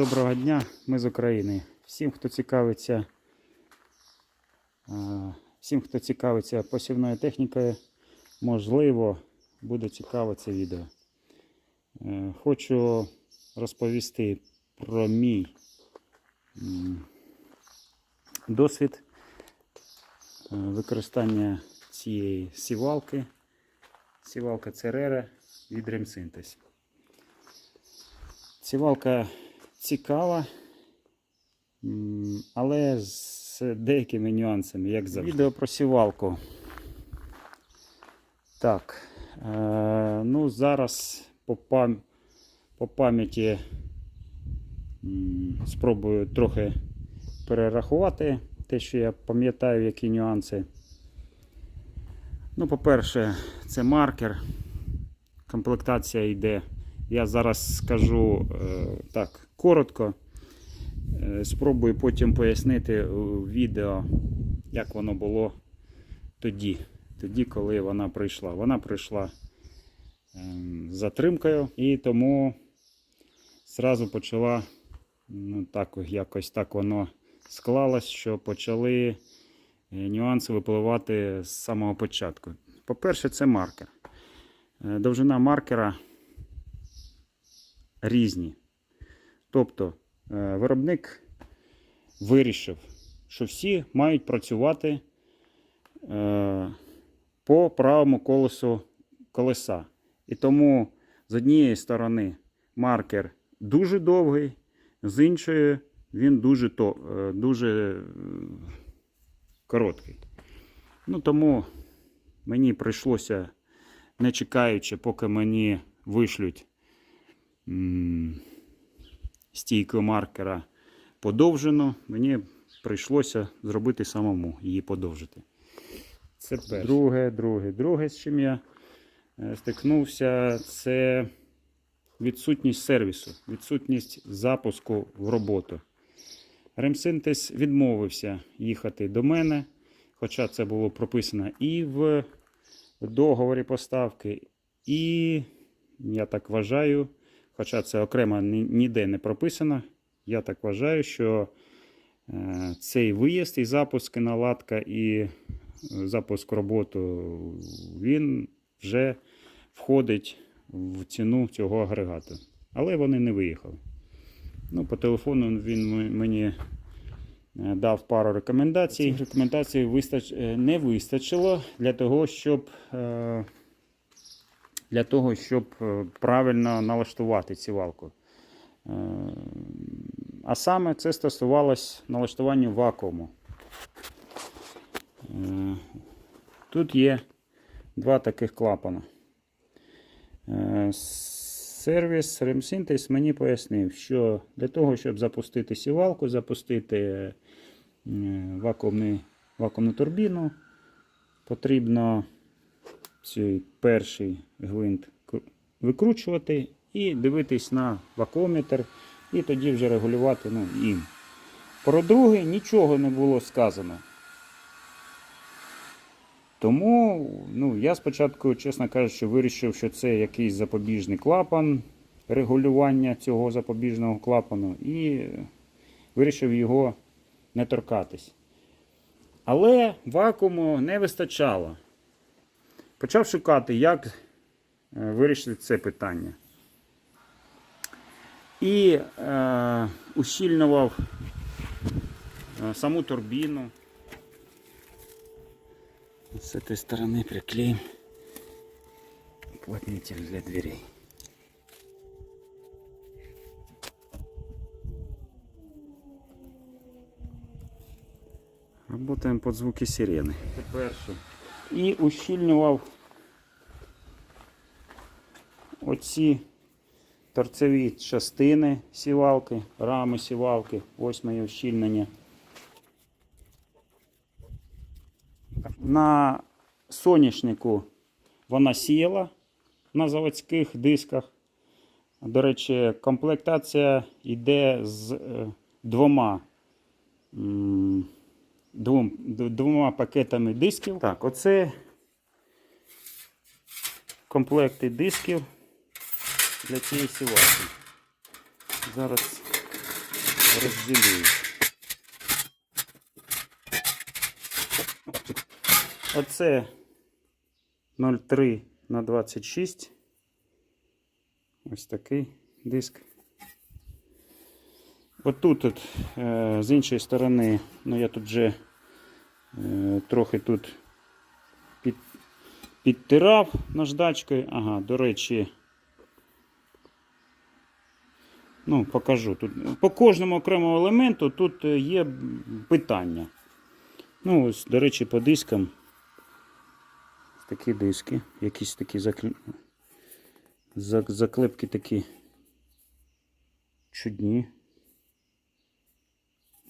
доброго дня, ми з України. Всім, хто цікавиться, всім, хто цікавиться посівною технікою, можливо, буде цікаво це відео. Е, Хочу розповісти про мій досвід е, використання цієї сівалки. Сівалка Церера від Ремсинтез. Сівалка цікава, але з деякими нюансами, як завжди. Відео про сівалку. Так. Е, ну, зараз по, пам по пам'яті спробую трохи перерахувати те, що я пам'ятаю, які нюанси. Ну, по-перше, це маркер. Комплектація йде. Я зараз скажу е, так коротко. Е, Спробую потім пояснити у відео, як воно було тоді, тоді, коли вона прийшла. Вона прийшла ем, з затримкою і тому зразу почала, ну так, якось так воно склалось, що почали е, нюанси випливати з самого початку. По-перше, це маркер. Е, Довжина маркера різні. Тобто е, виробник вирішив, що всі мають працювати е, по правому колесу колеса. І тому з однієї сторони маркер дуже довгий, з іншої він дуже, е, дуже короткий. Ну, тому мені прийшлося, не чекаючи, поки мені вишлють стійку маркера подовжену, мені прийшлося зробити самому її подовжити. Це перше. Друге, друге, друге, з чим я е, стикнувся, це відсутність сервісу, відсутність запуску в роботу. Ремсинтез відмовився їхати до мене, хоча це було прописано і в договорі поставки, і, я так вважаю, хоча це окремо ніде не прописано, я так вважаю, що е, цей виїзд і запуск і наладка і е, запуск роботу, він вже входить в ціну цього агрегату. Але вони не виїхали. Ну, по телефону він мені е, дав пару рекомендацій. Цих рекомендацій вистач... не вистачило для того, щоб, для того, щоб е, правильно налаштувати сівалку. Е, А саме це стосувалось налаштування вакууму. Е, Тут є два таких клапана. Сервіс Ремсинтез мені пояснив, що для того, щоб запустити сівалку, запустити е, вакуумну турбіну, потрібно цей перший гвинт викручувати і дивитись на вакуометр, і тоді вже регулювати ну, їм. Про другий нічого не було сказано. Тому ну, я спочатку, чесно кажучи, вирішив, що це якийсь запобіжний клапан регулювання цього запобіжного клапану і вирішив його не торкатись. Але вакууму не вистачало. Почав шукати, як е, вирішити це питання. І е, ущільнював е, саму турбіну. С этой стороны приклеим уплотнитель для дверей. Работаем под звуки сирены. Перше. І ущільнював оці торцеві частини сівалки, рами сівалки, ось моє ущільнення. На соняшнику вона сіяла на заводських дисках. До речі, комплектація йде з е, двома, двом, двома пакетами дисків. Так, оце комплекти дисків для цієї сівалки. Зараз розділю їх. Оце 0,3 на 26. Ось такий диск. Отут, от, е, з іншої сторони, ну я тут вже е, трохи тут під, підтирав наждачкою. Ага, до речі, ну, покажу. Тут, по кожному окремому елементу тут е, є питання. Ну, ось, до речі, по дискам. Такі диски, якісь такі заклі... заклепки такі чудні.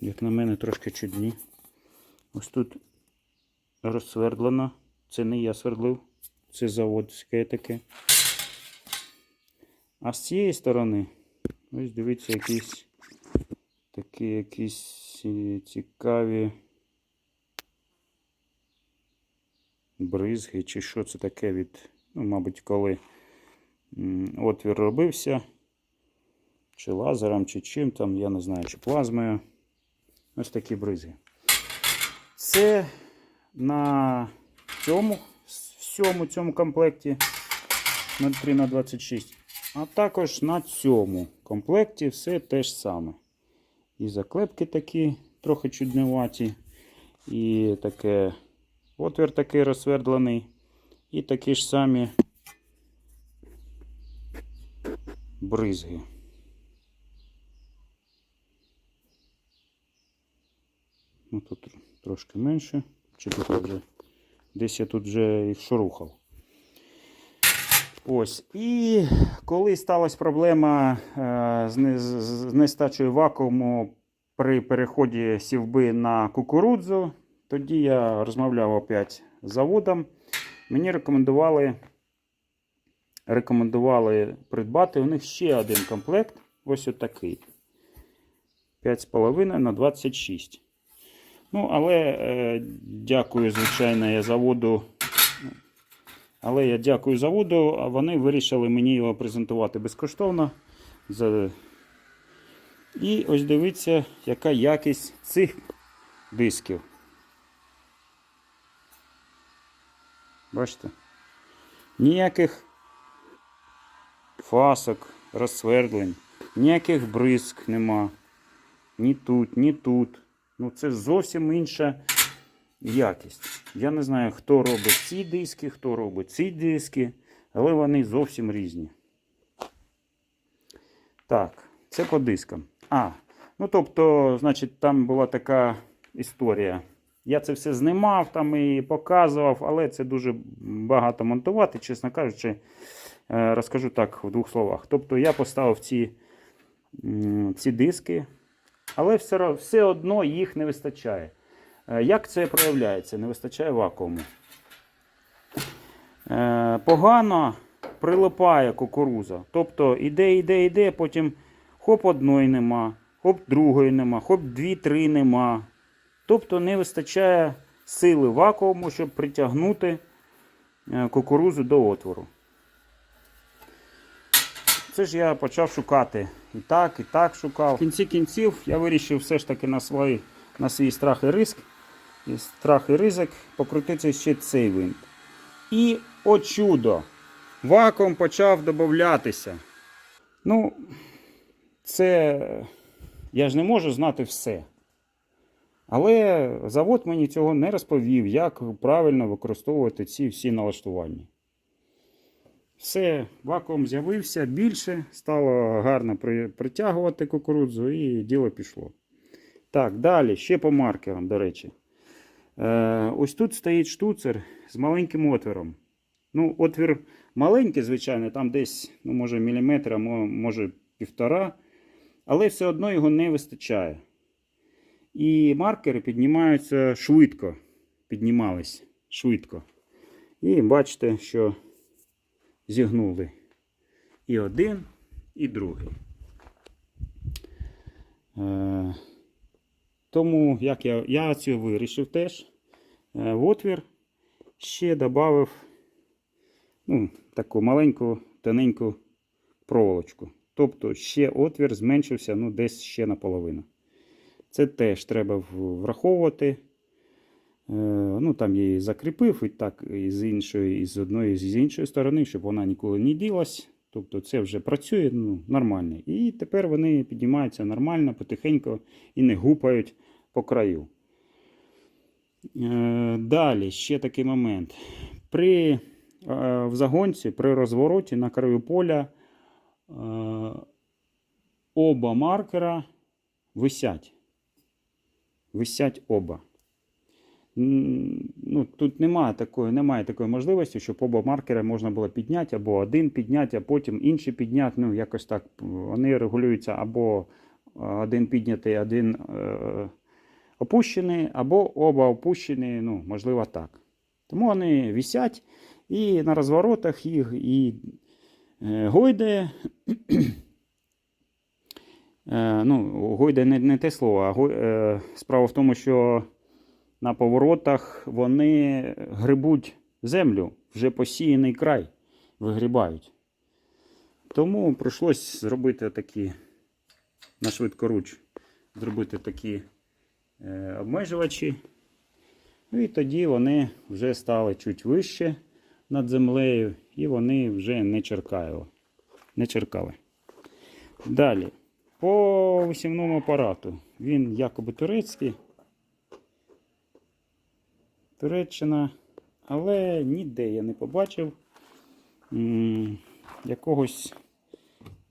Як на мене, трошки чудні. Ось тут розсвердлено. Це не я свердлив, це заводське таке. А з цієї сторони, ось дивіться, якісь такі якісь е, цікаві бризги, чи що це таке від, ну, мабуть, коли отвір робився, чи лазером, чи чим там, я не знаю, чи плазмою. Ось такі бризги. Це на цьому, всьому цьому комплекті 03 на 26. А також на цьому комплекті все те ж саме. І заклепки такі трохи чуднуваті. І таке отвір такий розсвердлений. І такі ж самі бризги. Ну, тут трошки менше. Чи тут вже десь я тут вже їх шурухав. Ось. І коли сталася проблема е, з нестачею вакууму при переході сівби на кукурудзу, тоді я розмовляв опять з заводом. Мені рекомендували, рекомендували придбати у них ще один комплект. Ось отакий. 5,5 на 26. Ну, але е, дякую, звичайно, я заводу. Але я дякую заводу, а вони вирішили мені його презентувати безкоштовно. За... І ось дивіться, яка якість цих дисків. Бачите? Ніяких фасок, розсвердлень, ніяких бризк нема. Ні тут, ні тут. Ну, це зовсім інша якість. Я не знаю, хто робить ці диски, хто робить ці диски, але вони зовсім різні. Так, це по дискам. А, ну тобто, значить, там була така історія. Я це все знімав там і показував, але це дуже багато монтувати, чесно кажучи, Е, розкажу так в двох словах. Тобто я поставив ці, ці диски, але все, все одно їх не вистачає. Е, Як це проявляється? Не вистачає вакууму. Е, Погано прилипає кукуруза. Тобто іде, іде, іде, потім хоп одної нема, хоп другої нема, хоп дві-три нема. Тобто не вистачає сили вакууму, щоб притягнути е, кукурузу до отвору. Це ж я почав шукати. І так, і так шукав. В кінці кінців я вирішив все ж таки на свій, на свій страх і риск. І страх і ризик покрутити ще цей винт. І о чудо! Вакуум почав додатися. Ну, це я ж не можу знати все. Але завод мені цього не розповів, як правильно використовувати ці всі налаштування. Все, вакуум з'явився більше, стало гарно притягувати кукурудзу і діло пішло. Так, далі, ще по маркерам, до речі. Е, ось тут стоїть штуцер з маленьким отвором. Ну, отвір маленький, звичайно, там десь, ну, може, міліметр, а може півтора. Але все одно його не вистачає. І маркери піднімаються швидко. Піднімались швидко. І бачите, що зігнули і один, і другий. Е, тому як я, я цю вирішив теж. Е, в отвір ще додав ну, таку маленьку тоненьку проволочку. Тобто ще отвір зменшився ну, десь ще наполовину. Це теж треба враховувати. Е, ну, там я її закріпив і так і з іншої, і з одної, і з іншої сторони, щоб вона ніколи не ділась. Тобто це вже працює ну, нормально. І тепер вони піднімаються нормально, потихеньку і не гупають по краю. Е, Далі ще такий момент. При, е, в загонці, при розвороті на краю поля оба маркера висять. Висять оба. Ну, тут немає такої, немає такої можливості, щоб оба маркери можна було підняти, або один підняти, а потім інший підняти. Ну, якось так. Вони регулюються або е, один піднятий, один е, опущений, або оба опущені, ну, можливо, так. Тому вони висять і на розворотах їх і е, гойде. Е, ну, гойде не, не те слово, а гой, е, справа в тому, що на поворотах вони грибуть землю, вже посіяний край вигрібають. Тому прийшлось зробити такі на швидкоруч, зробити такі е, обмежувачі. І тоді вони вже стали чуть вище над землею, і вони вже не черкали. Не черкали. Далі. По висівному апарату. Він якоби турецький. Туреччина. Але ніде я не побачив якогось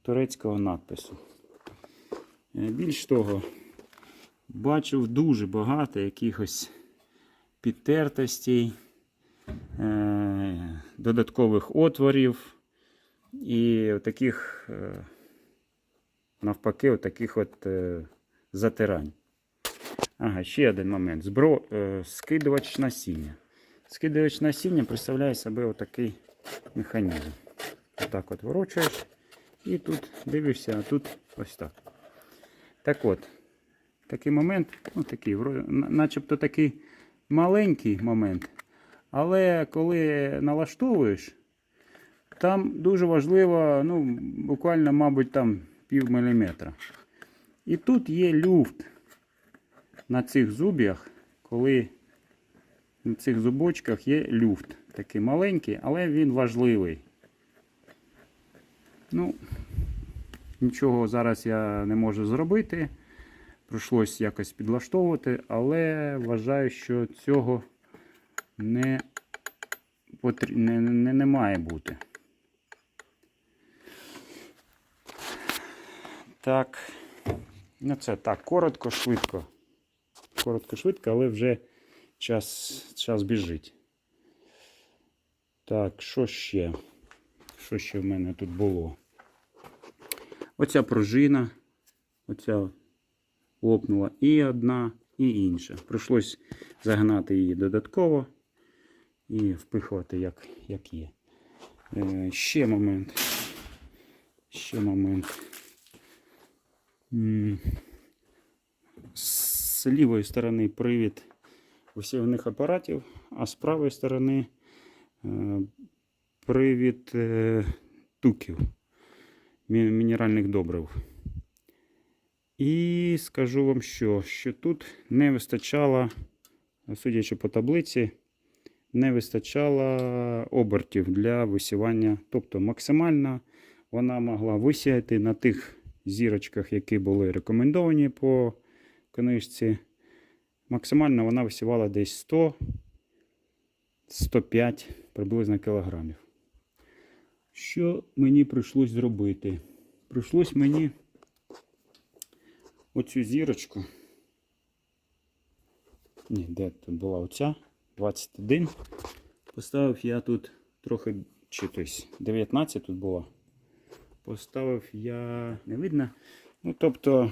турецького надпису. Е, Більш того, бачив дуже багато якихось підтертостей, е, додаткових отворів і таких, е, навпаки, таких от затирань. Ага, ще один момент. Збро, е, скидувач насіння. Скидувач насіння представляє себе отакий механізм. Отак от ворочаєш і тут дивишся, а тут ось так. Так от, такий момент, ну такий, начебто такий маленький момент. Але коли налаштовуєш, там дуже важливо, ну, буквально, мабуть, там пів міліметра. І тут є люфт на цих зуб'ях, коли на цих зубочках є люфт. Такий маленький, але він важливий. Ну, нічого зараз я не можу зробити. Прийшлось якось підлаштовувати, але вважаю, що цього не, потрі... не, не, не має бути. Так. Ну це так, коротко, швидко. Коротко, швидко, але вже час, час біжить. Так, що ще? Що ще в мене тут було? Оця пружина. Оця лопнула і одна, і інша. Прийшлось загнати її додатково і впихувати, як, як є. Е, ще момент. Ще момент. З лівої сторони привід усівних апаратів, а з правої сторони е, привід е, туків мі- мінеральних добрив. І скажу вам, що, що тут не вистачало, судячи по таблиці, не вистачало обертів для висівання. Тобто максимально вона могла висіяти на тих зірочках, які були рекомендовані по книжці. Максимально вона висівала десь 100 105 приблизно кілограмів. Що мені прийшлось зробити? Прийшлось мені оцю зірочку. Ні, де тут була оця? 21. Поставив я тут трохи чи тось 19 тут було. Поставив я. Не видно. Ну, тобто,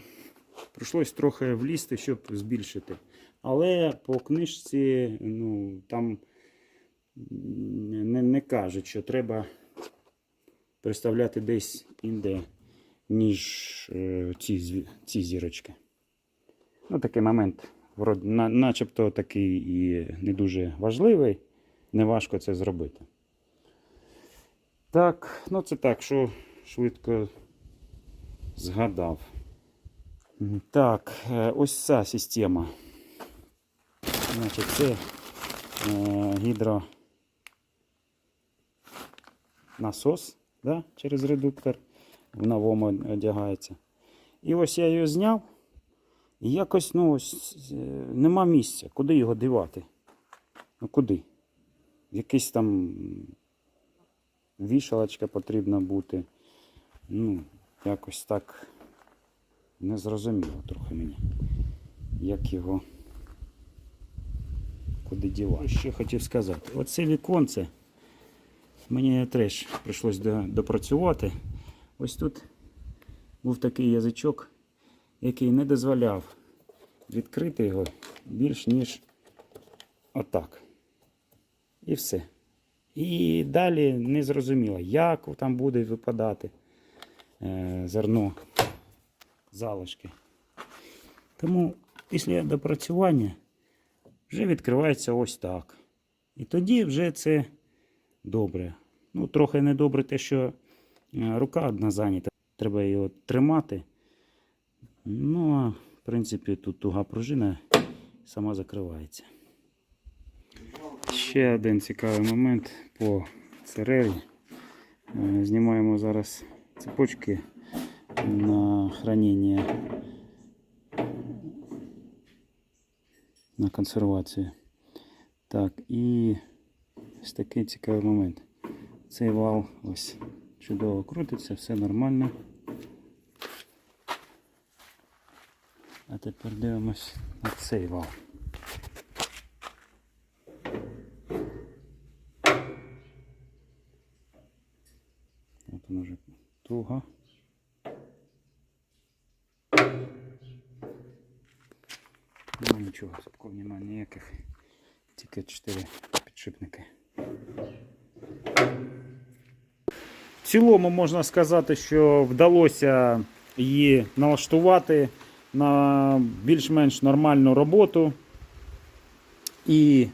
прийшлось трохи влізти, щоб збільшити. Але по книжці, ну, там не, не кажуть, що треба представляти десь інде, ніж е, ці, ці зірочки. Ну, такий момент, начебто такий і не дуже важливий, неважко це зробити. Так, ну це так, що швидко згадав. Так, е, ось ця система. Значить, це е, гідро насос да, через редуктор в новому одягається. І ось я його зняв. І якось ну, ось, е, нема місця. Куди його дівати? Ну куди? Якийсь там вішалочка потрібна бути. Ну, якось так незрозуміло трохи мені. Як його куди дівати. Ще хотів сказати. Оце віконце мені теж прийшлось допрацювати. Ось тут був такий язичок, який не дозволяв відкрити його більш ніж отак. І все. І далі не зрозуміло, як там буде випадати е, зерно, залишки. Тому після допрацювання вже відкривається ось так. І тоді вже це добре. Ну, трохи недобре те, що е, рука одна зайнята. Треба його тримати. Ну, а в принципі, тут туга пружина сама закривається. Ще один цікавий момент по цереві. Е, Знімаємо зараз цепочки на хранення на консервацію. Так, і ось такий цікавий момент. Цей вал ось чудово крутиться, все нормально. А тепер дивимось на цей вал. От воно вже туго. Ну нічого, зубков немає ніяких. Тільки 4 підшипники. В цілому можна сказати, що вдалося її налаштувати на більш-менш нормальну роботу. І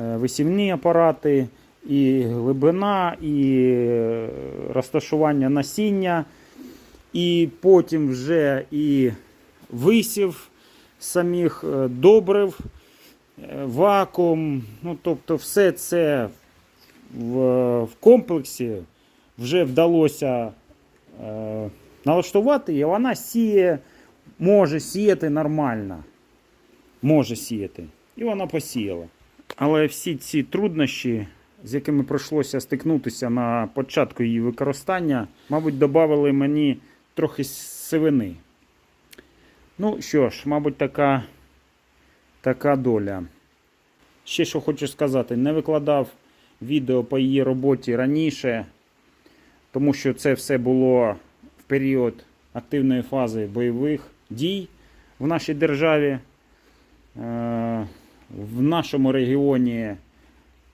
е, висівні апарати, і глибина, і е, розташування насіння, і потім вже і висів самих е, добрив, вакуум. Ну, тобто, все це в, в комплексі вже вдалося е, налаштувати, і вона сіє, може сіяти нормально. Може сіяти. І вона посіяла. Але всі ці труднощі, з якими прийшлося стикнутися на початку її використання, мабуть, додали мені трохи сивини. Ну що ж, мабуть, така, така доля. Ще що хочу сказати, не викладав відео по її роботі раніше, тому що це все було в період активної фази бойових дій в нашій державі. Е, В нашому регіоні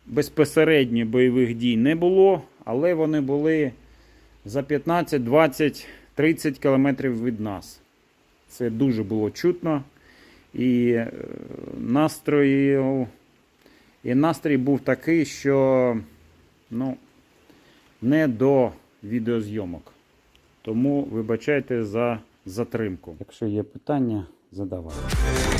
безпосередньо бойових дій не було, але вони були за 15, 20, 30 кілометрів від нас. Це дуже було чутно. І е, настрою, і настрій був такий, що ну, не до відеозйомок. Тому вибачайте за затримку. Якщо є питання, задавайте.